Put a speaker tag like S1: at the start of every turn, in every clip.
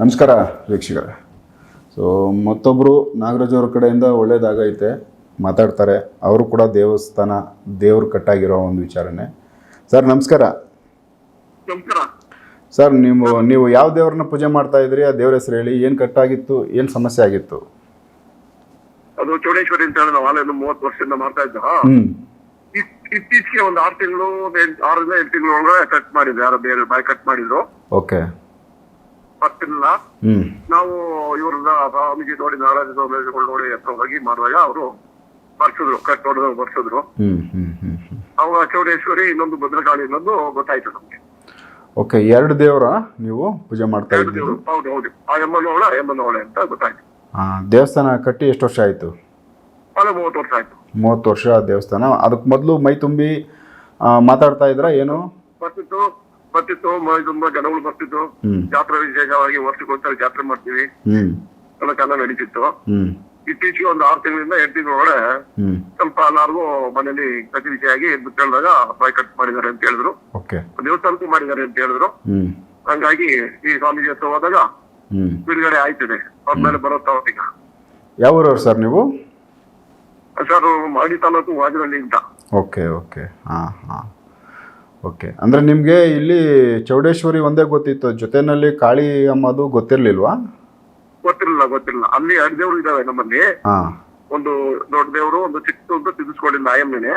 S1: ನಮಸ್ಕಾರ ವೀಕ್ಷಕರೇ. ಸೊ ಮತ್ತೊಬ್ಬರು ನಾಗರಾಜ್ ಅವ್ರ ಕಡೆಯಿಂದ ಒಳ್ಳೇದಾಗೈತೆ ಮಾತಾಡ್ತಾರೆ. ಅವರು ಕೂಡ ದೇವಸ್ಥಾನ ದೇವ್ರು ಕಟ್ಟಾಗಿರೋ ಒಂದು ವಿಚಾರನೆ. ಸರ್ ನಮಸ್ಕಾರ.
S2: ನಮಸ್ಕಾರ.
S1: ಸರ್ ನೀವು ನೀವು ಯಾವ ದೇವ್ರನ್ನ ಪೂಜೆ ಮಾಡ್ತಾ ಇದ್ರಿ? ಆ ದೇವ್ರ ಹೆಸರು ಹೇಳಿ. ಏನು ಕಟ್ಟಾಗಿತ್ತು? ಏನು ಸಮಸ್ಯೆ ಆಗಿತ್ತು?
S2: ಅದು ಚೌಡೇಶ್ವರಿ ಅಂತ ಹೇಳಿ ನಾವು ಆಲೆಯನ್ನು ಮೂವತ್ತು ವರ್ಷದಿಂದ ಮಾಡ್ತಾ ಇದ್ದ. ಇತ್ತೀಚೆಗೆ ಒಂದು ಆರು ತಿಂಗಳು ಆರರಿಂದ ಎಂಟು ತಿಂಗಳು ಕಟ್ ಮಾಡಿದ್ರು. ಯಾರು ಬೇರೆ ಬಾಯಿ ಕಟ್ ಮಾಡಿದ್ರು.
S1: ಓಕೆ
S2: ಬರ್ತಿರ್ಲಿಲ್ಲ. ನಾವು ಇವ್ರನ್ನ ಸ್ವಾಮೀಜಿ ನೋಡಿ ನಾರಾಯಣ ಸ್ವಾಮಿ ನೋಡಿ ಹತ್ರ ಹೋಗಿ ಮಾಡಿದಾಗ ಅವರು ಬರ್ಸಿದ್ರು ಕಟ್ ನೋಡಿದ್ರು ಬರ್ಸಿದ್ರು ಅವಾಗ ಚೌಡೇಶ್ವರಿ ಇನ್ನೊಂದು ಭದ್ರಕಾಳಿ ಇನ್ನೊಂದು ಗೊತ್ತಾಯ್ತು ನಮ್ಗೆ.
S1: ಓಕೆ ಎರಡು ದೇವರ ನೀವು ಪೂಜೆ ಮಾಡ್ತಾ
S2: ಇದ್ದೀವಿ
S1: ಇದ್ದೀರಿ?
S2: ಹೌದು ಹೌದು. ಆ ಎಮ್ಮನವಳ ಎಮ್ಮನವಳೆ ಅಂತ ಗೊತ್ತಾಯ್ತು.
S1: ಆ ದೇವಸ್ಥಾನ ಕಟ್ಟಿ ಎಷ್ಟು ವರ್ಷ ಆಯ್ತು?
S2: ಅಲ್ಲ ಮೂವತ್ತು ವರ್ಷ ಆಯ್ತು.
S1: ಮೂವತ್ತು ವರ್ಷ ದೇವಸ್ಥಾನ. ಅದಕ್ಕೆ ಮೊದಲು ಮೈ ತುಂಬಿ ಮಾತಾಡ್ತಾ ಇದ್ರ ಏನು?
S2: ಬರ್ತಿತ್ತು. ಬರ್ತಿತ್ತು ಮ- ತುಂಬಾ ಜನಗಳು ಬರ್ತಿತ್ತು. ಜಾತ್ರೆ ವಿಶೇಷವಾಗಿ ವರ್ಷಕ್ಕೊಂದ್ಸರಿ ಜಾತ್ರೆ ಮಾಡ್ತೀವಿ.
S1: ಹ್ಞೂ
S2: ಎಲ್ಲ ಚೆನ್ನಾಗಿ ನಡೀತಿತ್ತು. ಇತ್ತೀಚೆಗೆ ಒಂದು ಆರು ತಿಂಗಳಿಂದ ಎಂಟು ತಿಂಗಳೊಳಗಡೆ
S1: ಹ್ಞೂ
S2: ಸ್ವಲ್ಪ ಎಲ್ಲಾರ್ಗು ಮನೇಲಿ ಹೇಳಿದಾಗ ಬಾಯ್ ಕಟ್ ಮಾಡಿದ್ದಾರೆ ಅಂತ ಹೇಳಿದ್ರು.
S1: ಓಕೆ.
S2: ದೇವಸ್ಥಾನಕ್ಕೂ ಮಾಡಿದ್ದಾರೆ ಅಂತ ಹೇಳಿದ್ರು. ಹಂಗಾಗಿ ಈ ಸ್ವಾಮೀಜಿ ಹತ್ರ ಹೋದಾಗ ಬಿಡುಗಡೆ ಆಯ್ತದೆ. ಅವ್ರ ಮೇಲೆ ಬರೋ ಈಗ
S1: ಯಾವ ಊರವ್ರು ಸರ್ ನೀವು?
S2: ಸರ್ ಮಾಡಿ ತಾಲೂಕು ವಾಜನಹಳ್ಳಿ ಅಂತ.
S1: Okay okay. ಹಾ ಹಾಂ. ಓಕೆ ಅಂದರೆ ನಿಮಗೆ ಇಲ್ಲಿ ಚೌಡೇಶ್ವರಿ ಒಂದೇ ಗೊತ್ತಿತ್ತು ಜೊತೆನಲ್ಲಿ ಕಾಳಿ ಅಮ್ಮದು ಗೊತ್ತಿರಲಿಲ್ವಾ?
S2: ಗೊತ್ತಿರಲಿಲ್ಲ ಗೊತ್ತಿರಲಿಲ್ಲ. ಅಲ್ಲಿ ಎರಡು ದೇವರು ಇದಾವೆ ನಮ್ಮಲ್ಲಿ.
S1: ಹಾಂ.
S2: ಒಂದು ದೊಡ್ಡ ದೇವರು ಒಂದು ಚಿಕ್ಕದು ಅಂತ ಆಯಮ್ಮನೆ
S1: ನಾಯಮ್ಮನೆ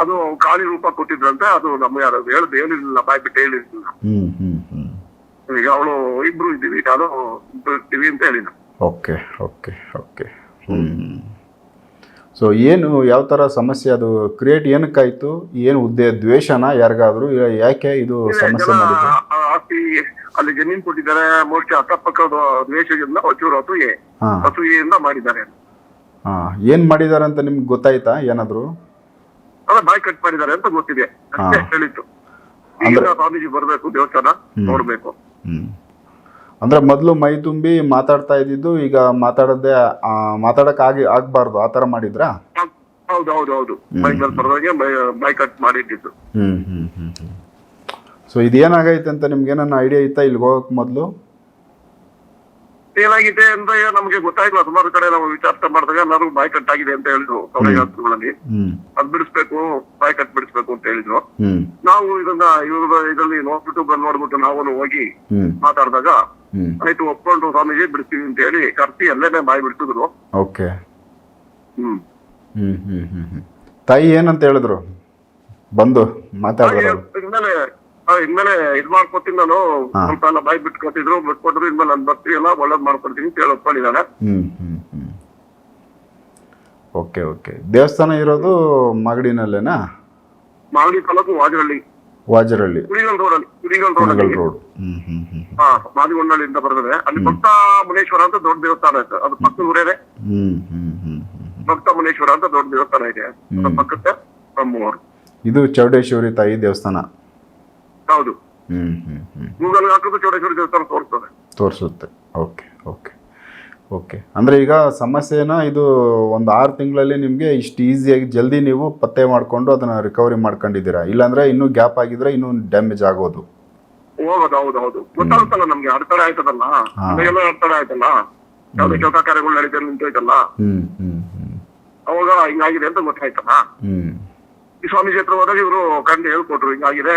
S2: ಅದು ಕಾಳಿ ರೂಪ ಕೊಟ್ಟಿದ್ರಂತೆ ಅದು ನಮ್ಮ ಯಾರು ಹೇಳುದು ಹೇಳಿರ್ಲಿಲ್ಲ ಬಾಯ್ ಬಿಟ್ಟು ಹೇಳಿರ್ಲಿಲ್ಲ.
S1: ಹ್ಞೂ ಹ್ಞೂ ಹ್ಞೂ
S2: ಈಗ ಅವಳು ಇಬ್ರು ಇದ್ದೀವಿ ನಾನು ಇಬ್ರು ಇರ್ತೀವಿ ಅಂತ ಹೇಳಿದ.
S1: ಓಕೆ ಓಕೆ ಓಕೆ ಹ್ಞೂ ಸೊ ಏನು ಯಾವ ಥರ ಸಮಸ್ಯೆ ಅದು? ಕ್ರಿಯೇಟ್ ಏನಕ್ಕಾಯ್ತು? ಏನು ಉದ್ದೇ ದ್ವೇಷನ ಯಾರಿಗಾದ್ರೂ? ಯಾಕೆ ಇದು ಸಮಸ್ಯೆ ಮಾಡಿದ್ರು
S2: ಆಸ್ತಿ ಅಲ್ಲಿ ಜಮೀನ್ ಕೊಟ್ಟಿದ್ದಾರೆ ಮೋಸ್ಟ್ಲಿ ಅಕ್ಕಪಕ್ಕ ದ್ವೇಷದಿಂದ ಒಂಚೂರು ಅಸೂಯೆ ಅಸೂಯೆಯಿಂದ ಮಾಡಿದ್ದಾರೆ.
S1: ಹಾ ಏನ್ ಮಾಡಿದ್ದಾರೆ ಅಂತ ನಿಮ್ಗೆ ಗೊತ್ತಾಯ್ತಾ ಏನಾದ್ರು?
S2: ಅಲ್ಲ ಬಾಯ್ ಕಟ್ ಮಾಡಿದ್ದಾರೆ ಅಂತ ಗೊತ್ತಿದೆ. ಅಷ್ಟೇ ಹೇಳಿತ್ತು ಈಗ ಸ್ವಾಮೀಜಿ ಬರ್ಬೇಕು ದೇವಸ್ಥಾನ ನೋಡ್ಬೇಕು.
S1: ಅಂದರೆ ಮೊದಲು ಮೈ ತುಂಬಿ ಮಾತಾಡ್ತಾ ಇದ್ದಿದ್ದು ಈಗ ಮಾತಾಡದೆ ಮಾತಾಡಕ್ ಆಗಿ ಆಗ್ಬಾರ್ದು ಆ ಥರ ಮಾಡಿದ್ರಾ?
S2: ಹೌದು ಹೌದು ಹೌದು ಪರವಾಗಿ ಕಟ್ ಮಾಡಿಟ್ಟಿದ್ದು
S1: ಸೊ ಇದೇನಾಗೈತೆ ಅಂತ ನಿಮ್ಗೆ ಏನನ್ನ ಐಡಿಯಾ ಇತ್ತಾ ಇಲ್ಲಿಗೆ ಹೋಗಕ್ ಮೊದಲು?
S2: ಏನಾಗಿದೆ ಅಂತ ನಮ್ಗೆ ಗೊತ್ತಾಯ್ತು ಸುಮಾರು ಕಡೆ ನಾವು ವಿಚಾರ ಮಾಡಿದಾಗ ಎಲ್ಲರೂ ಬಾಯ್ ಕಟ್ ಆಗಿದೆ ಅಂತ ಹೇಳಿದ್ರು
S1: ಹ್ಞೂ
S2: ಅದ್ ಬಿಡಿಸ್ಬೇಕು ಬಾಯ್ ಕಟ್ ಬಿಡಿಸ್ಬೇಕು ಅಂತ ಹೇಳಿದ್ರು. ನಾವು ಇದನ್ನ ಇವ್ರ ಇದರಲ್ಲಿ ನೋಡ್ಬಿಟ್ಟು ಬಂದ್ ನೋಡ್ಬಿಟ್ಟು ನಾವು ಹೋಗಿ ಮಾತಾಡಿದಾಗ ಆಯ್ತು ಒಪ್ಕೊಂಡು ಸ್ವಾಮೀಜಿ ಬಿಡ್ತೀವಿ ಅಂತ ಹೇಳಿ ಕರ್ತಿ ಅಲ್ಲೇನೆ ಬಾಯಿ ಬಿಡ್ತಿದ್ರು.
S1: ಓಕೆ.
S2: ಹ್ಮ್.
S1: ಹ್ಮ್ ಹ್ಮ್ ಹ್ಮ್ ಹ್ಮ್. ತಾಯಿ ಏನಂತ ಹೇಳಿದ್ರು? ಬಂದು ಮಾತಾಡಿದ್ರು
S2: ಇನ್ಮೇಲೆ ಆ, ಇನ್ಮೇಲೆ ಇದ್ ಮಾಡ್ಕೊತೀನಿ ನಾನು.
S1: ಹಾ.
S2: ಸ್ವಲ್ಪ ಎಲ್ಲ ಬಾಯಿ ಬಿಟ್ಕೊತಿದ್ರು ಬಿಟ್ಕೊಟ್ರು ಇನ್ಮೇಲೆ ನಾನು ಬರ್ತೀವಿ ಎಲ್ಲ ಒಳ್ಳೇದ್ ಮಾಡ್ಕೊಡ್ತೀನಿ ಅಂತ ಹೇಳಿ ಒಪ್ಕೊಂಡಿದ್ದಾನೆ.
S1: Okay okay. ದೇವಸ್ಥಾನ ಇರೋದು ಮಾಗಡಿನಲ್ಲೇನಾ?
S2: ಮಾಗಡಿ ತಾಲೂಕು ವಾಜಹಳ್ಳಿ
S1: ವಾಜರಳ್ಳಿ
S2: ಕುಡಿಗಲ್ ರೋಡ್ ಅಲ್ಲಿ ಕುಡಿಗಲ್ ರೋಡ್
S1: ಕುಣಗಲ್
S2: ಅಲ್ಲಿ.
S1: ರೋಡ್ ಹ್ಞೂ ಹ್ಞೂ ಹ್ಞೂ
S2: ಹಾ ಮಾದಿಗೊಂಡಳ್ಳಿಯಿಂದ ಬರ್ತದೆ. ಅಲ್ಲಿ ಭಕ್ತ ಮುನೇಶ್ವರ ಅಂತ ದೊಡ್ಡ ದೇವಸ್ಥಾನ ಇದೆ. ಅದು ಪಕ್ಕದ ಊರೇನೆ.
S1: ಹ್ಞೂ ಹ್ಞೂ ಹ್ಞೂ ಹ್ಞೂ
S2: ಭಕ್ತ ಮುನೇಶ್ವರ ಅಂತ ದೊಡ್ಡ ದೇವಸ್ಥಾನ ಇದೆ. ಅದ್ರ ಪಕ್ಕಕ್ಕೆ ನಮ್ಮೂರು
S1: ಇದು ಚೌಡೇಶ್ವರಿ ತಾಯಿ ದೇವಸ್ಥಾನ.
S2: ಹೌದು.
S1: ಹ್ಮ್ ಹ್ಞೂ ಹ್ಞೂ
S2: ಗೂಗಲ್ ಹಾಕಿದ್ರೆ ಚೌಡೇಶ್ವರಿ ದೇವಸ್ಥಾನ ತೋರಿಸ್ತದೆ.
S1: ತೋರಿಸುತ್ತೆ. Okay okay. ಓಕೆ ಅಂದರೆ ಈಗ ಸಮಸ್ಯೆನ ಇದು ಒಂದು ಆರು ತಿಂಗಳಲ್ಲಿ ನಿಮಗೆ ಇಷ್ಟು ಈಸಿಯಾಗಿ ಜಲ್ದಿ ನೀವು ಪತ್ತೆ ಮಾಡಿಕೊಂಡು ಅದನ್ನು ರಿಕವರಿ ಮಾಡ್ಕೊಂಡಿದ್ದೀರಾ? ಇಲ್ಲಾಂದ್ರೆ ಇನ್ನೂ ಗ್ಯಾಪ್ ಆಗಿದ್ರೆ ಇನ್ನೂ ಡ್ಯಾಮೇಜ್ ಆಗೋದು.
S2: ಹೋಗೋದು ಹೌದು ಹೌದು. ಗೊತ್ತಾಗುತ್ತಲ್ಲ ನಮ್ಗೆ ಅಡೆತಡೆ ಆಯ್ತದಲ್ಲ? ಎಲ್ಲ ಅಡೆತಡೆ ಆಯ್ತಲ್ಲ? ಯಾವ್ದೇ ಕೆಲಸ ಕಾರ್ಯಗಳು ನಡೀತಾ
S1: ಹ್ಞೂ
S2: ಅವಾಗ ಹಿಂಗಾಗಿದೆ ಅಂತ ಗೊತ್ತಾಯ್ತಲ್ಲ? ಈ ಸ್ವಾಮೀಜಿ ಹತ್ರ ಹೋದಾಗ ಇವರು ಕಂಡು ಹೇಳ್ಕೊಟ್ರು ಹಿಂಗಾಗಿದೆ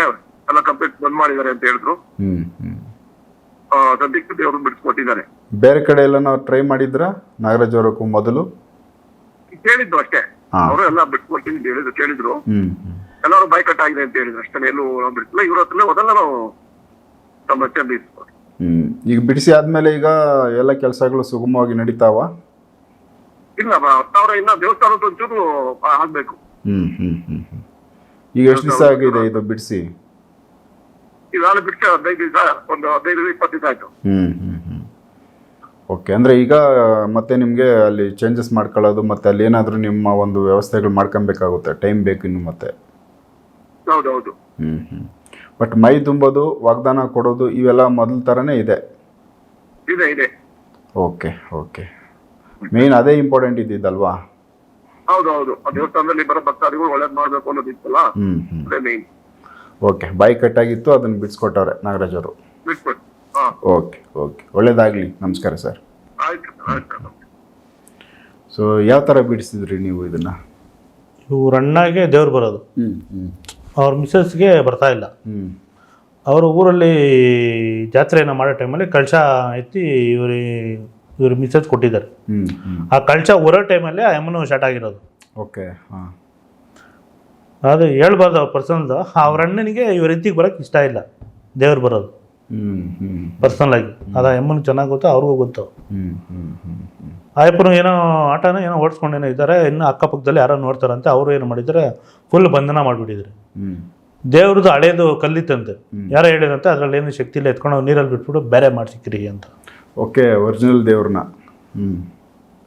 S2: ಎಲ್ಲ ಕಂಪ್ಲೀಟ್ ಬಂದ್ ಮಾಡಿದ್ದಾರೆ ಅಂತ ಹೇಳಿದ್ರು. ಸದ್ಯಕ್ಕೆ ದೇವರು ಬಿಡಿಸ್ಕೊಟ್ಟಿದ್ದಾರೆ.
S1: ಬೇರೆ ಕಡೆ ಎಲ್ಲ ನಾವು ಟ್ರೈ ಮಾಡಿದ್ರ? ನಾಗರಾಜ್ ಅವರಕ್ಕೂ ಮೊದಲು?
S2: ಕೇಳಿದ್ರು ಅಷ್ಟೇ. ಅವರು ಎಲ್ಲ ಬಿಟ್ಕೊಡ್ತೀನಿ ಅಂತ ಹೇಳಿದ್ರು ಕೇಳಿದ್ರು.
S1: ಹ್ಞೂ ಹ್ಞೂ
S2: ಎಲ್ಲರೂ ಬೈ ಕಟ್ ಆಗಿದೆ ಅಂತ ಹೇಳಿದ್ರು. ಅಷ್ಟೇ ಎಲ್ಲೂ ನಾವು ಬಿಡಿಸಿಲ್ಲ ಇವ್ರ ಹತ್ರನೇ ಹೋದಲ್ಲ ನಾವು ಸಮಸ್ಯೆ ಬೀಸ್ಬೋದು
S1: ಹ್ಞೂ ಈಗ ಬಿಡಿಸಿ ಆದ್ಮೇಲೆ ಈಗ ಎಲ್ಲ ಕೆಲಸಗಳು ಸುಗಮವಾಗಿ ನಡೀತಾವ?
S2: ಇಲ್ಲ ಅವ್ರ ಇನ್ನ ದೇವಸ್ಥಾನದ ಒಂಚೂರು ಆಗ್ಬೇಕು.
S1: ಹ್ಮ್ ಹ್ಮ್ ಹ್ಮ್ ಹ್ಞೂ ಈಗ ಎಷ್ಟು ದಿವಸ ಆಗಿದೆ ಇದು ಬಿಡಿಸಿ?
S2: ಇದಾದ ಬಿಟ್ಟು ಹದಿನೈದು ದಿವಸ ಒಂದು ಹದಿನೈದು ಇಪ್ಪತ್ತು ದಿವಸ ಆಯ್ತು.
S1: ಹ್ಞೂ ಹ್ಞೂ ಓಕೆ ಅಂದರೆ ಈಗ ಮತ್ತೆ ನಿಮಗೆ ಅಲ್ಲಿ ಚೇಂಜಸ್ ಮಾಡ್ಕೊಳ್ಳೋದು ಮತ್ತೆ ಅಲ್ಲಿ ಏನಾದರೂ ನಿಮ್ಮ ಒಂದು ವ್ಯವಸ್ಥೆಗಳು ಮಾಡ್ಕೊಬೇಕಾಗುತ್ತೆ? ಟೈಮ್ ಬೇಕು ಇನ್ನು ಮತ್ತೆ?
S2: ಹೌದು
S1: ಹ್ಞೂ ಹ್ಞೂ ಬಟ್ ಮೈ ತುಂಬೋದು ವಾಗ್ದಾನ ಕೊಡೋದು ಇವೆಲ್ಲ ಮೊದಲ ಥರನೇ ಇದೆ?
S2: ಇದೆ ಇದೆ.
S1: ಓಕೆ ಓಕೆ ಮೇಯ್ನ್ ಅದೇ ಇಂಪಾರ್ಟೆಂಟ್ ಇದ್ದಿದ್ದಲ್ವಾ?
S2: ಹೌದು ಆ ದೇವಸ್ಥಾನದಲ್ಲಿ ಬರೋ ಭಕ್ತಾದಿಗಳು ಒಳ್ಳೇದ್ ಮಾಡ್ಬೇಕು ಅನ್ನೋದಿತ್ತಲ್ಲ
S1: ಹ್ಞೂ ಹ್ಞೂ
S2: ಅದೇ ಮೇನ್
S1: ಓಕೆ ಬಾಯಿ ಕಟ್ಟಾಗಿತ್ತು ಅದನ್ನು ಬಿಡಿಸ್ಕೊಟ್ಟವ್ರೆ ನಾಗರಾಜ್ ಅವರು.
S2: ಬಿಟ್ಬಿಟ್ಟು ಹಾ.
S1: ಓಕೆ ಓಕೆ ಒಳ್ಳೇದಾಗಲಿ. ನಮಸ್ಕಾರ ಸರ್.
S2: ಆಯ್ತು ಆಯ್ತು
S1: ಸೊ ಯಾವ ಥರ ಬಿಡಿಸಿದ್ರಿ ನೀವು ಇದನ್ನು?
S3: ಇವ್ರ ಅಣ್ಣಗೆ ದೇವ್ರು ಬರೋದು.
S1: ಹ್ಞೂ ಹ್ಞೂ
S3: ಅವ್ರ ಮಿಸ್ಸಸ್ಗೆ ಬರ್ತಾ ಇಲ್ಲ.
S1: ಹ್ಞೂ
S3: ಅವರು ಊರಲ್ಲಿ ಜಾತ್ರೆಯನ್ನು ಮಾಡೋ ಟೈಮಲ್ಲಿ ಕಳಶ ಎತ್ತಿ ಇವ್ರಿ ಇವ್ರ ಮಿಸ್ಸಸ್ ಕೊಟ್ಟಿದ್ದಾರೆ.
S1: ಹ್ಞೂ ಹ್ಞೂ
S3: ಆ ಕಳಶ ಹೊರೋ ಟೈಮಲ್ಲಿ ಆ ಎಮ್ಮನು ಸ್ಟಾರ್ಟ್ ಆಗಿರೋದು.
S1: ಓಕೆ ಹಾಂ.
S3: ಅದು ಹೇಳ್ಬಾರ್ದು ಅವ್ರ ಪರ್ಸನ್ದು. ಅವ್ರ ಅಣ್ಣನಿಗೆ ಇವ್ರ ಎತ್ತಿಗೆ ಬರೋಕ್ಕೆ ಇಷ್ಟ ಇಲ್ಲ. ದೇವ್ರು ಬರೋದು.
S1: ಹ್ಞೂ ಹ್ಞೂ
S3: ಪರ್ಸನಲ್ ಆಗಿ. ಅದು ಎಮ್ಮನ ಚೆನ್ನಾಗಿ ಗೊತ್ತು ಅವ್ರಿಗೂ ಗೊತ್ತು.
S1: ಹ್ಞೂ
S3: ಏನೋ ಆಟನ ಏನೋ ಓಡಿಸ್ಕೊಂಡೇನೋ ಇದ್ದಾರೆ. ಇನ್ನು ಅಕ್ಕಪಕ್ಕದಲ್ಲಿ ಯಾರೋ ನೋಡ್ತಾರಂತೆ. ಅವರು ಏನು ಮಾಡಿದ್ದಾರೆ? ಫುಲ್ ಬಂಧನ ಮಾಡಿಬಿಟ್ಟಿದ್ರು ದೇವ್ರದ್ದು ಹಳೇದು ಕಲ್ಲಿತ್ತಂತೆ ಯಾರೋ ಹೇಳಿರಂತೆ ಅದರಲ್ಲಿ ಏನು ಶಕ್ತಿ ಇಲ್ಲ ಎತ್ಕೊಂಡು ನೀರಲ್ಲಿ ಬಿಟ್ಬಿಟ್ಟು ಬೇರೆ ಮಾಡ್ಸಿಕ್ಕಿರಿ ಅಂತ.
S1: ಓಕೆ ಒರಿಜಿನಲ್ ದೇವ್ರನ್ನ. ಹ್ಞೂ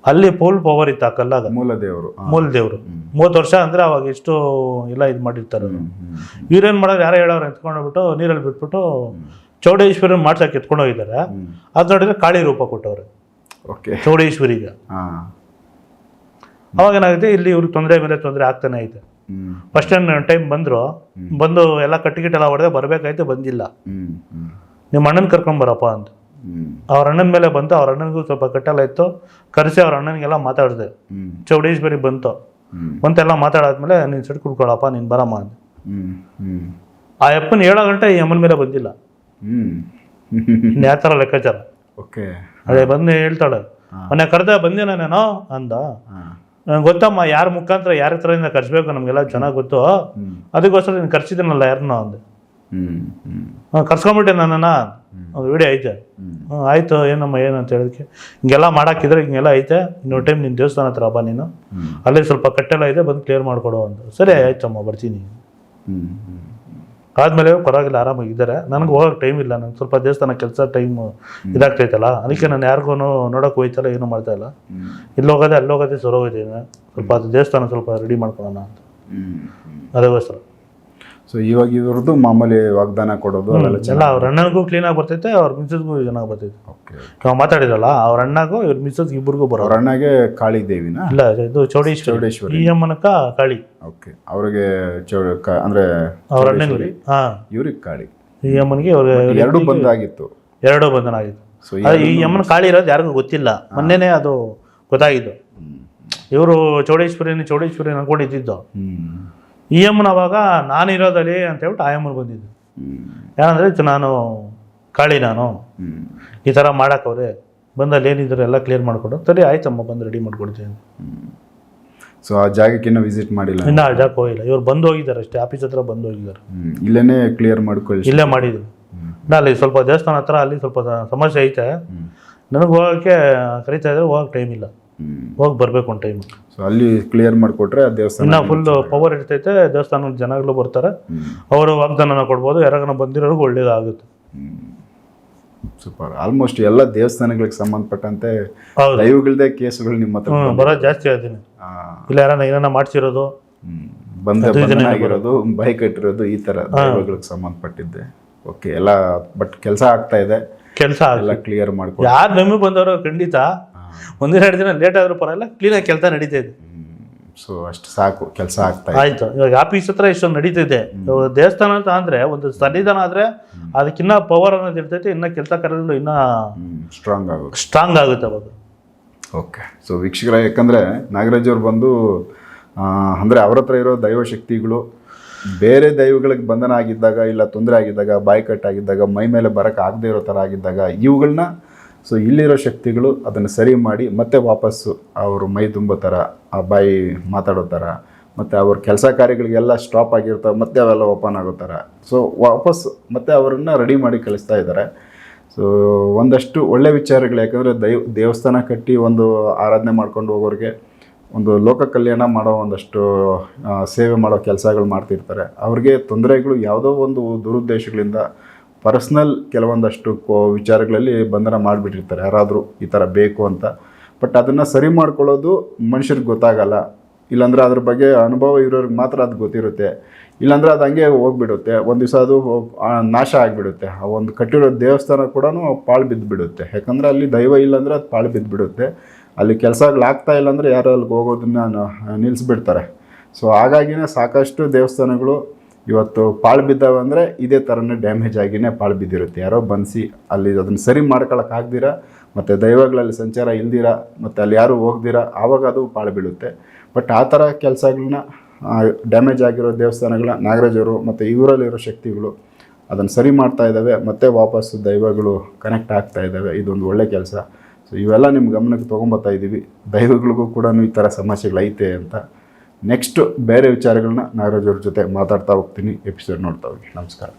S3: ಅಲ್ಲಿ ಫುಲ್ ಪವರ್ ಇತ್ತು ಆ ಕಲ್ಲಾಗ
S1: ಮೂಲ ದೇವರು
S3: ಮೂಲ ದೇವರು ಮೂವತ್ತು ವರ್ಷ ಅಂದ್ರೆ ಅವಾಗ ಎಷ್ಟು ಎಲ್ಲ ಇದು ಮಾಡಿರ್ತಾರೆ.
S1: ಇವ್ರೇನ್
S3: ಇವ್ರೇನು ಮಾಡೋದು ಯಾರೋ ಹೇಳೋರು ಎತ್ಕೊಂಡೋಗ್ಬಿಟ್ಟು ನೀರಲ್ಲಿ ಬಿಟ್ಬಿಟ್ಟು ಚೌಡೇಶ್ವರಿ ಮಾಡ್ಸಕ್ಕೆ ಎತ್ಕೊಂಡು ಹೋಗಿದ್ದಾರೆ. ಅದು ನೋಡಿದ್ರೆ ಕಾಳಿ ರೂಪ ಕೊಟ್ಟವ್ರೆ.
S1: ಓಕೆ.
S3: ಚೌಡೇಶ್ವರಿಗೆ. ಅವಾಗ ಏನಾಗುತ್ತೆ ಇಲ್ಲಿ ಇವ್ರಿಗೆ ತೊಂದರೆ ಮೇಲೆ ತೊಂದರೆ ಆಗ್ತಾನೆ ಐತೆ. ಫಸ್ಟ್ ಟೈಮ್ ಬಂದರು ಬಂದು ಎಲ್ಲ ಕಟ್ಟಿಗಿಟ್ಟೆಲ್ಲ ಹೊಡೆದ ಬರಬೇಕಾಯ್ತು ಬಂದಿಲ್ಲ. ನಿಮ್ಮ ಅಣ್ಣನ ಕರ್ಕೊಂಬರಪ್ಪ ಅಂತ
S1: ಹ್ಞೂ
S3: ಅವ್ರ ಅಣ್ಣನ ಮೇಲೆ ಬಂತು ಅವ್ರ ಅಣ್ಣನಿಗೂ ಸ್ವಲ್ಪ ಕಟ್ಟಲ್ಲ ಇತ್ತು. ಕರೆಸಿ ಅವ್ರ ಅಣ್ಣನಿಗೆಲ್ಲ ಮಾತಾಡಿದೆ. ಚೌಡೇಶ್ವರಿ ಬಂತು.
S1: ಬಂತ
S3: ಬಂತೆಲ್ಲ ಮಾತಾಡಾದ್ಮೇಲೆ ನೀನು ಸೆಟ್ ಕುಡ್ಕೊಳಪ್ಪ ನೀನು ಬರಮ್ಮ ಅಂತ ಆ ಅಪ್ಪನ ಏಳು ಗಂಟೆ ಈ ಅಮ್ಮನ ಮೇಲೆ ಬಂದಿಲ್ಲ. ಇನ್ನು ಯಾವ ಥರ ಲೆಕ್ಕಾಚಾರ?
S1: ಓಕೆ.
S3: ಅದೇ ಬಂದು ಹೇಳ್ತಾಳೆ. ಮೊನ್ನೆ ಕರೆದ ಬಂದೇನ ನಾನು ಅಂದ. ನಂಗೆ ಗೊತ್ತಮ್ಮ ಯಾರ ಮುಖಾಂತರ ಯಾರ ಥರದಿಂದ ಕರ್ಸ್ಬೇಕು ನಮಗೆಲ್ಲ ಚೆನ್ನಾಗಿ ಗೊತ್ತು. ಅದಕ್ಕೋಸ್ಕರ ನೀನು ಕರ್ಸಿದ್ದೀನಲ್ಲ ಯಾರನ್ನೋ ಅಂದೆ. ಕರ್ಸ್ಕೊಂಬಿಟ್ಟೆ ನನ್ನನ್ನು. ಒಂದು ವಿಡಿಯೋ ಐತೆ.
S1: ಹ್ಞೂ
S3: ಆಯಿತು ಏನಮ್ಮ ಏನು ಅಂತ ಹೇಳಿದಕ್ಕೆ ಹಿಂಗೆಲ್ಲ ಮಾಡಾಕಿದ್ರೆ ಹಿಂಗೆಲ್ಲ ಐತೆ. ಇನ್ನೊಂದು ಟೈಮ್ ನಿನ್ನ ದೇವಸ್ಥಾನ ಹತ್ರ ಬಾ ನೀನು. ಅಲ್ಲೇ ಸ್ವಲ್ಪ ಕಟ್ಟೆಲ್ಲ ಇದೆ ಬಂದು ಕ್ಲಿಯರ್ ಮಾಡಿಕೊಡು ಅಂತ. ಸರಿ ಆಯ್ತಮ್ಮ ಬರ್ತೀನಿ. ಆದಮೇಲೆ ಪರವಾಗಿಲ್ಲ ಆರಾಮಾಗಿದ್ದಾರೆ ನನಗೆ ಹೋಗೋಕೆ ಟೈಮ್ ಇಲ್ಲ ನನಗೆ ಸ್ವಲ್ಪ ದೇವಸ್ಥಾನ ಕೆಲಸ ಟೈಮ್ ಇದಾಗ್ತೈತಲ್ಲ. ಅದಕ್ಕೆ ನಾನು ಯಾರಿಗೂ ನೋಡೋಕೆ ಹೋಯ್ತಲ್ಲ ಏನೂ ಮಾಡ್ತಾಯಿಲ್ಲ ಇಲ್ಲೋಗೋದೆ ಅಲ್ಲೋಗೋದೆ ಸರೋಗಿದ್ದೀನಿ ಸ್ವಲ್ಪ ಅದು ದೇವಸ್ಥಾನ ಸ್ವಲ್ಪ ರೆಡಿ ಮಾಡ್ಕೊಳ್ಳೋಣ ಅಂತ.
S1: ಅದೇ
S3: ಅದಕ್ಕೋಸ್ಕರ
S1: ಸೊ ಇವಾಗ ಇವ್ರದ್ದು ಮಾಮೂಲಿ ವಾಗ್ದಾನ ಕೊಡೋದು ಅವೆಲ್ಲ
S3: ಎಲ್ಲ ಅವ್ರ ಅಣ್ಣನಿಗೂ ಕ್ಲೀನಾಗಿ ಬರ್ತೈತೆ ಅವ್ರ ಮಿಸ್ಸಸ್ಗೂ ಚೆನ್ನಾಗಿ ಬರ್ತೈತೆ
S1: ಓಕೆ
S3: ನಾವು ಮಾತಾಡಿದ್ರಲ್ಲ ಅವ್ರ ಅಣ್ಣಗೂ ಇವ್ರ ಮಿಸ್ಸಸ್ ಇಬ್ಬರಿಗೂ
S1: ಅವ್ರ
S3: ಬರೋರು
S1: ಅಣ್ಣಗೆ ಕಾಳಿ ದೇವಿನ?
S3: ಇಲ್ಲ ಇದು ಚೌಡೇಶ್ವರಿ.
S1: ಚೌಡೇಶ್ವರಿ.
S3: ಈ ಅಮ್ಮನಕ ಕಾಳಿ.
S1: ಓಕೆ ಅವ್ರಿಗೆ ಚೌ ಕ- ಅಂದ್ರೆ
S3: ಅವ್ರ ಅಣ್ಣನಿಗೆ ಹಾ.
S1: ಇವ್ರಿಗೆ ಕಾಳಿ.
S3: ಈ ಅಮ್ಮನಿಗೆ ಅವ್ರಿಗೆ
S1: ಎರಡು ಬಂದಾಗಿತ್ತು.
S3: ಎರಡೂ ಬಂಧನ ಆಗಿತ್ತು
S1: ಸೊ
S3: ಅದು ಈ ಅಮ್ಮನ ಕಾಳಿ ಇರೋದು ಯಾರಿಗೂ ಗೊತ್ತಿಲ್ಲ. ಮೊನ್ನೆನೇ ಅದು ಗೊತ್ತಾಗಿದ್ದು. ಇವರು ಚೌಡೇಶ್ವರಿನ ಚೌಡೇಶ್ವರಿ ಅನ್ಕೊಂಡಿದ್ದು
S1: ಹ್ಮ್.
S3: ಈ ಎಮ್ನ ಅವಾಗ ನಾನು ಇರೋದಲ್ಲಿ ಅಂತ ಹೇಳ್ಬಿಟ್ಟು ಆ ಬಂದಿದ್ದು ಇದು ನಾನು ಕಾಳಿ ನಾನು. ಈ ಥರ ಮಾಡೋಕ್ಕವ್ರೆ ಬಂದಲ್ಲಿ ಏನಿದ್ರು ಎಲ್ಲ ಕ್ಲಿಯರ್ ಮಾಡಿಕೊಡು ಸರಿ ಆಯ್ತಮ್ಮ ಬಂದು ರೆಡಿ ಮಾಡ್ಕೊಡ್ತೀನಿ.
S1: ಸೊ ಆ ಜಾಗಕ್ಕೆ ಇನ್ನೂ ವಿಸಿಟ್ ಮಾಡಿಲ್ಲ?
S3: ಇನ್ನು ಆ ಜಾಗಕ್ಕೆ ಹೋಗಿಲ್ಲ. ಇವ್ರು ಬಂದು ಹೋಗಿದ್ದಾರೆ ಅಷ್ಟೇ ಆಫೀಸ್ ಹತ್ರ ಬಂದು ಹೋಗಿದ್ದಾರೆ.
S1: ಇಲ್ಲೇ ಕ್ಲಿಯರ್ ಮಾಡ್ಕೊಳ್ಳಿ
S3: ಇಲ್ಲೇ ಮಾಡಿದ್ವಿ ನಾ ಅಲ್ಲಿ ಸ್ವಲ್ಪ ದೇವಸ್ಥಾನ ಹತ್ರ ಅಲ್ಲಿ ಸ್ವಲ್ಪ ಸಮಸ್ಯೆ ಐತೆ. ನನಗೆ ಹೋಗೋಕ್ಕೆ ಕರೀತಾ ಇದ್ದರೆ ಹೋಗೋಕ್ಕೆ ಟೈಮ್ ಇಲ್ಲ. ಹೋಗಿ ಬರ್ಬೇಕು ಒಂದು ಟೈಮ್
S1: ಸೊ ಅಲ್ಲಿ ಕ್ಲಿಯರ್ ಮಾಡಿಕೊಟ್ರೆ ಆ ದೇವಸ್ಥಾನ
S3: ಇನ್ನು ಫುಲ್ ಪವರ್ ಇರ್ತೈತೆ ದೇವಸ್ಥಾನ ಜನಗಳು ಬರ್ತಾರೆ. ಅವರು ವಾಗ್ದಾನ ಕೊಡ್ಬೋದು ಯಾರಾಗನ ಬಂದಿರೋರ್ಗು ಒಳ್ಳೇದಾಗುತ್ತೆ.
S1: ಸೂಪರ್ ಆಲ್ಮೋಸ್ಟ್ ಎಲ್ಲ ದೇವಸ್ಥಾನಗಳಿಗೆ ಸಂಬಂಧಪಟ್ಟಂತೆ ದೈವಗಳದೇ ಕೇಸುಗಳು ನಿಮ್ಮ ಹತ್ರ
S3: ಬರೋ ಜಾಸ್ತಿ
S1: ಹೇಳ್ತೀನಿ
S3: ಇಲ್ಲ ಯಾರನ್ನ ಏನಾರ ಮಾಡ್ಸಿರೋದು.
S1: ಬಂದ ಆಗಿರೋದು ಬೈ ಕಟ್ಟಿರೋದು ಈ ತರ ದೈವಗಳಿಗೆ ಸಂಬಂಧಪಟ್ಟಿದ್ದೆ. ಓಕೆ ಎಲ್ಲ ಬಟ್ ಕೆಲಸ ಆಗ್ತಾ ಇದೆ.
S3: ಕೆಲಸ
S1: ಎಲ್ಲ ಕ್ಲಿಯರ್ ಮಾಡ್ಕೊಂಡು
S3: ಯಾರು ನಮಗೆ ಬಂದವರು ಖಂಡಿತ ಒಂದೆರಡು ದಿನ ಲೇಟ್ ಆದರೂ ಪರವಾಗಿಲ್ಲ ಕ್ಲೀನಾಗಿ ಕೆಲಸ ನಡೀತಾ ಇದೆ.
S1: ಸೊ ಅಷ್ಟು ಸಾಕು ಕೆಲಸ ಆಗ್ತಾ ಇದೆ.
S3: ಆಯ್ತು ಇವಾಗ ಆಫೀಸ್ ಹತ್ರ ಇಷ್ಟೊಂದು ನಡೀತಿದೆ ಇವಾಗ ದೇವಸ್ಥಾನ ಅಂತ ಅಂದರೆ ಒಂದು ಸನ್ನಿಧಾನ ಆದ್ರೆ ಅದಕ್ಕಿನ್ನ ಪವರ್ ಅನ್ನೋದು ಇರ್ತೈತೆ ಇನ್ನ ಕೆಲಸ ಕಾರ್ಯಗಳು ಇನ್ನ
S1: ಸ್ಟ್ರಾಂಗ್ ಆಗುತ್ತೆ.
S3: ಸ್ಟ್ರಾಂಗ್ ಆಗುತ್ತೆ ಅವಾಗ.
S1: ಓಕೆ ಸೊ ವೀಕ್ಷಕರ ಯಾಕಂದರೆ ನಾಗರಾಜ್ ಅವ್ರು ಬಂದು ಅಂದರೆ ಅವ್ರ ಹತ್ರ ಇರೋ ದೈವಶಕ್ತಿಗಳು ಬೇರೆ ದೈವಗಳಿಗೆ ಬಂಧನ ಆಗಿದ್ದಾಗ ಇಲ್ಲ ತೊಂದರೆ ಆಗಿದ್ದಾಗ ಬಾಯ್ಕಟ್ ಕಟ್ಟಾಗಿದ್ದಾಗ ಮೈ ಮೇಲೆ ಬರೋಕ್ಕೆ ಆಗದೆ ಇರೋ ಥರ ಆಗಿದ್ದಾಗ ಇವುಗಳನ್ನ ಸೊ ಇಲ್ಲಿರೋ ಶಕ್ತಿಗಳು ಅದನ್ನು ಸರಿ ಮಾಡಿ ಮತ್ತೆ ವಾಪಸ್ಸು ಅವರು ಮೈ ತುಂಬೋ ಥರ ಆ ಬಾಯಿ ಮಾತಾಡೋ ಥರ ಮತ್ತು ಅವ್ರ ಕೆಲಸ ಕಾರ್ಯಗಳಿಗೆಲ್ಲ ಸ್ಟಾಪ್ ಆಗಿರ್ತಾವೆ, ಮತ್ತೆ ಅವೆಲ್ಲ ಓಪನ್ ಆಗೋ ಥರ ಸೊ ವಾಪಸ್ ಮತ್ತೆ ಅವರನ್ನು ರೆಡಿ ಮಾಡಿ ಕಳಿಸ್ತಾ ಇದ್ದಾರೆ ಸೊ ಒಂದಷ್ಟು ಒಳ್ಳೆ ವಿಚಾರಗಳು, ಯಾಕಂದರೆ ದೈವ, ದೇವಸ್ಥಾನ ಕಟ್ಟಿ ಒಂದು ಆರಾಧನೆ ಮಾಡ್ಕೊಂಡು ಹೋಗೋರಿಗೆ ಒಂದು ಲೋಕ ಕಲ್ಯಾಣ ಮಾಡೋ ಒಂದಷ್ಟು ಸೇವೆ ಮಾಡೋ ಕೆಲಸಗಳು ಮಾಡ್ತಿರ್ತಾರೆ. ಅವ್ರಿಗೆ ತೊಂದರೆಗಳು ಯಾವುದೋ ಒಂದು ದುರುದ್ದೇಶಗಳಿಂದ ಪರ್ಸ್ನಲ್ ಕೆಲವೊಂದಷ್ಟು ಕೋ ವಿಚಾರಗಳಲ್ಲಿ ಬಂಧನ ಮಾಡಿಬಿಟ್ಟಿರ್ತಾರೆ. ಯಾರಾದರೂ ಈ ಥರ ಬೇಕು ಅಂತ. ಬಟ್ ಅದನ್ನು ಸರಿ ಮಾಡ್ಕೊಳ್ಳೋದು ಮನುಷ್ಯರಿಗೆ ಗೊತ್ತಾಗಲ್ಲ. ಇಲ್ಲಾಂದ್ರೆ ಅದ್ರ ಬಗ್ಗೆ ಅನುಭವ ಇರೋರಿಗೆ ಮಾತ್ರ ಅದು ಗೊತ್ತಿರುತ್ತೆ. ಇಲ್ಲಾಂದ್ರೆ ಅದು ಹಂಗೆ ಹೋಗ್ಬಿಡುತ್ತೆ. ಒಂದು ದಿವಸ ಅದು ನಾಶ ಆಗಿಬಿಡುತ್ತೆ. ಆ ಒಂದು ಕಟ್ಟಿರೋ ದೇವಸ್ಥಾನ ಕೂಡ ಪಾಳು ಬಿದ್ದುಬಿಡುತ್ತೆ ಯಾಕಂದರೆ ಅಲ್ಲಿ ದೈವ ಇಲ್ಲಾಂದರೆ ಅದು ಪಾಳು ಬಿದ್ದುಬಿಡುತ್ತೆ ಅಲ್ಲಿ ಕೆಲಸಗಳಾಗ್ತಾ ಇಲ್ಲ ಅಂದರೆ ಯಾರು ಅಲ್ಲಿಗೆ ಹೋಗೋದನ್ನ ನಿಲ್ಲಿಸ್ಬಿಡ್ತಾರೆ ಸೊ ಹಾಗಾಗಿನೇ ಸಾಕಷ್ಟು ದೇವಸ್ಥಾನಗಳು ಇವತ್ತು ಪಾಳು ಬಿದ್ದಾವೆ ಅಂದರೆ ಇದೇ ಥರನೇ ಡ್ಯಾಮೇಜ್ ಆಗಿನೇ ಪಾಳು ಬಿದ್ದಿರುತ್ತೆ. ಯಾರೋ ಬನ್ಸಿ ಅಲ್ಲಿ ಅದನ್ನು ಸರಿ ಮಾಡ್ಕೊಳಕ್ಕೆ ಆಗ್ದಿರ, ಮತ್ತು ದೈವಗಳಲ್ಲಿ ಸಂಚಾರ ಇಲ್ದಿರ, ಮತ್ತು ಅಲ್ಲಿ ಯಾರೂ ಹೋಗ್ದಿರ, ಆವಾಗ ಅದು ಪಾಳು ಬೀಳುತ್ತೆ. ಬಟ್ ಆ ಥರ ಕೆಲಸಗಳನ್ನ ಡ್ಯಾಮೇಜ್ ಆಗಿರೋ ದೇವಸ್ಥಾನಗಳ ನಾಗರಾಜರು ಮತ್ತು ಇವರಲ್ಲಿರೋ ಶಕ್ತಿಗಳು ಅದನ್ನು ಸರಿ ಮಾಡ್ತಾ ಇದ್ದಾವೆ ಮತ್ತೆ ವಾಪಸ್ಸು ದೈವಗಳು ಕನೆಕ್ಟ್ ಆಗ್ತಾ ಇದ್ದಾವೆ ಇದೊಂದು ಒಳ್ಳೆ ಕೆಲಸ. ಸೊ ಇವೆಲ್ಲ ನಿಮ್ಮ ಗಮನಕ್ಕೆ ತೊಗೊಂಬತ್ತಾ ಇದ್ದೀವಿ ದೈವಗಳಿಗೂ ಕೂಡ ಈ ಥರ ಸಮಸ್ಯೆಗಳೈತೆ ಅಂತ ನೆಕ್ಸ್ಟ್ ಬೇರೆ ವಿಚಾರಗಳನ್ನ ನಾಗರಾಜ್ ಅವ್ರ ಜೊತೆ ಮಾತಾಡ್ತಾ ಹೋಗ್ತೀನಿ. ಎಪಿಸೋಡ್ ನೋಡ್ತಾ ಹೋಗಿ. ನಮಸ್ಕಾರ.